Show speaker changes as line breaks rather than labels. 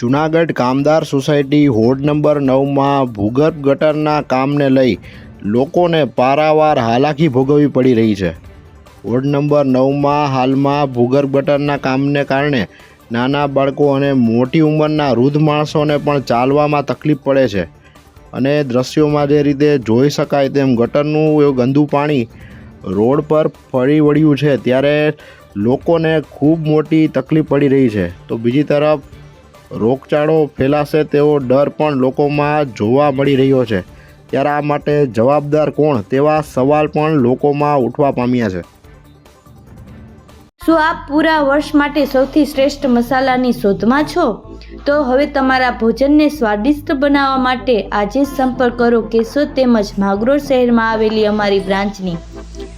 જૂનાગઢ કામદાર society હોડ number નવમાં ભૂગર્ભ ગટરના કામને લઈ લોકોને પારાવાર હાલાકી ભોગવવી પડી રહી છે. હોડ નંબર નવમાં હાલમાં ભૂગર્ભ ગટરના કામને કારણે નાના બાળકો અને મોટી ઉંમરના વૃદ્ધ માણસોને પણ ચાલવામાં તકલીફ પડે છે અને દ્રશ્યોમાં જે રીતે જોઈ શકાય તેમ ગટરનું એવું ગંદુ પાણી રોડ પર ફરી વળ્યું છે, ત્યારે લોકોને ખૂબ મોટી તકલીફ પડી રહી છે. તો બીજી તરફ, રોગચાળો ફેલાશે તેવો ડર પણ લોકોમાં જોવા મળી રહ્યો છે. ત્યારે આ માટે જવાબદાર કોણ તેવા સવાલ પણ લોકોમાં ઉઠવા પામ્યા છે.
શું આપ પૂરા વર્ષ માટે સૌથી શ્રેષ્ઠ મસાલાની શોધમાં છો? તો હવે તમારા ભોજનને સ્વાદિષ્ટ બનાવવા માટે આજે સંપર્ક કરો કેશોદ તેમજ માગરોળ શહેરમાં આવેલી અમારી બ્રાન્ચની.